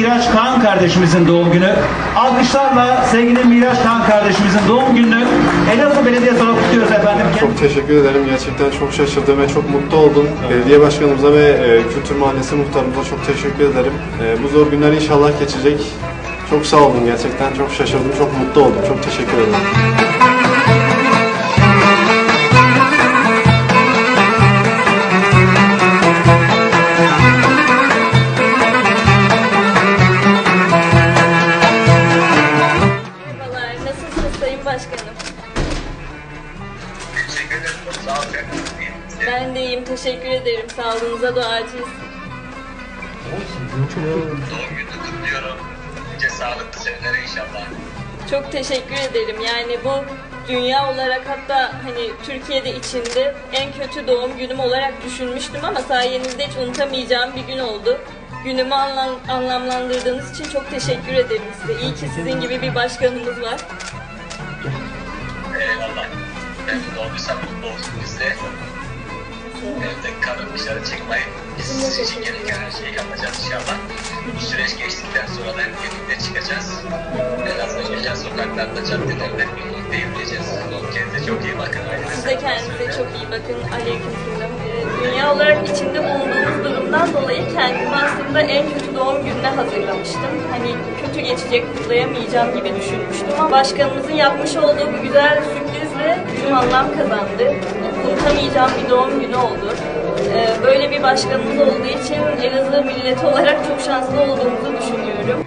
Miraç Kaan kardeşimizin doğum günü. Alkışlarla sevgili Miraç Kaan kardeşimizin doğum gününü Elazığ Belediyesi olarak kutluyoruz efendim. Çok teşekkür ederim. Gerçekten çok şaşırdım ve çok mutlu oldum. Belediye başkanımıza ve e, Kültür Mahallesi muhtarımıza çok teşekkür ederim. E, bu zor günler inşallah geçecek. Çok sağ olun gerçekten. Çok şaşırdım, çok mutlu oldum. Çok teşekkür ederim. Ben de iyiyim, teşekkür ederim. Sağlığınıza duacıyız. Doğum gününü kutluyorum. Nice sağlıklı senelere inşallah. Çok teşekkür ederim. Yani bu dünya olarak hatta hani Türkiye'de içinde en kötü doğum günüm olarak düşünmüştüm ama sayenizde hiç unutamayacağım bir gün oldu. Günümü anlam, anlamlandırdığınız için çok teşekkür ederim size. İyi ki sizin gibi bir başkanımız var. Eyvallah. Ben olmuşsam mutlu olsun biz de. Evde karın dışarı çıkmayın. Biz için gereken her şeyi yapacağız inşallah. Bu süreç geçtikten sonra da birlikte çıkacağız. En azından güzel sokaklarda, caddelerde birlikte yürüyeceğiz. Kendinize çok iyi bakın. Siz de kendinize çok iyi bakın. Aleykümselam. Ee, Dünya olarak içinde kendimi aslında en kötü doğum gününe hazırlamıştım. Hani kötü geçecek, kutlayamayacağım gibi düşünmüştüm ama başkanımızın yapmış olduğu bu güzel sürprizle gün anlam kazandı. Unutamayacağım bir doğum günü oldu. Ee, Böyle bir başkanımız olduğu için Elazığ milleti olarak çok şanslı olduğumuzu düşünüyorum.